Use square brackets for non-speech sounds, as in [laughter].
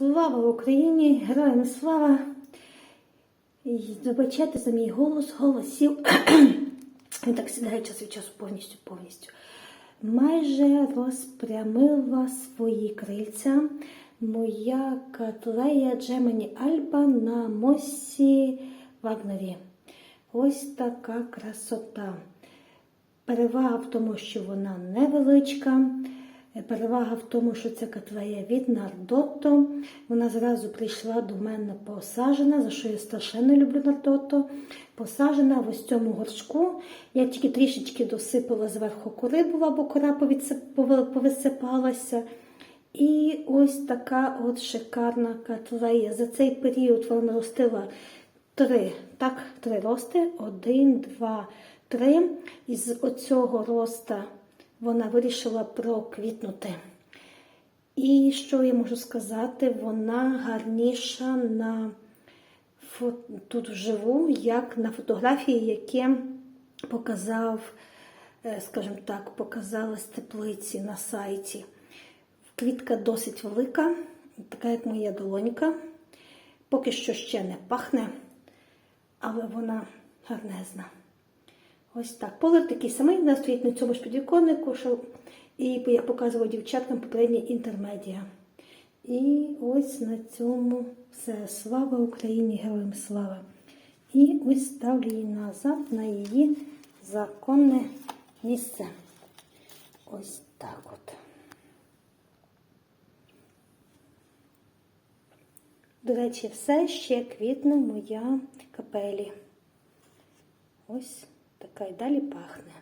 Слава Україні! Героям слава! І Вибачайте за мій голос, голосів. [clears throat] Він так сідає час від часу повністю, повністю. Майже розпрямила свої крильця моя Катлея Джемені Альба на Мосі Вагнері. Ось така красота. Перевага в тому, що вона невеличка. Перевага в тому, що це котлея від Нардото. Вона зразу прийшла до мене посажена, за що я страшенно люблю Нардото. Посажена в ось цьому горшку. Я тільки трішечки досипала зверху кори була, бо кора повисипалася. І ось така от шикарна котлея. За цей період вона ростила три, так, три рости. Один, два, три. Із оцього роста вона вирішила проквітнути. І що я можу сказати, вона гарніша на тут вживу, як на фотографії, які показав, е, скажімо так, показали з теплиці на сайті. Квітка досить велика, така як моя долонька. Поки що ще не пахне, але вона гарнезна. Ось так. Полив такий самий, вона стоїть на цьому ж підвіконнику, що і я показувала дівчаткам попереднє інтермедіа. І ось на цьому все. Слава Україні, героям слава! І ось ставлю її назад на її законне місце. Ось так от. До речі, все ще квітне моя капелі. Ось така й далі пахне.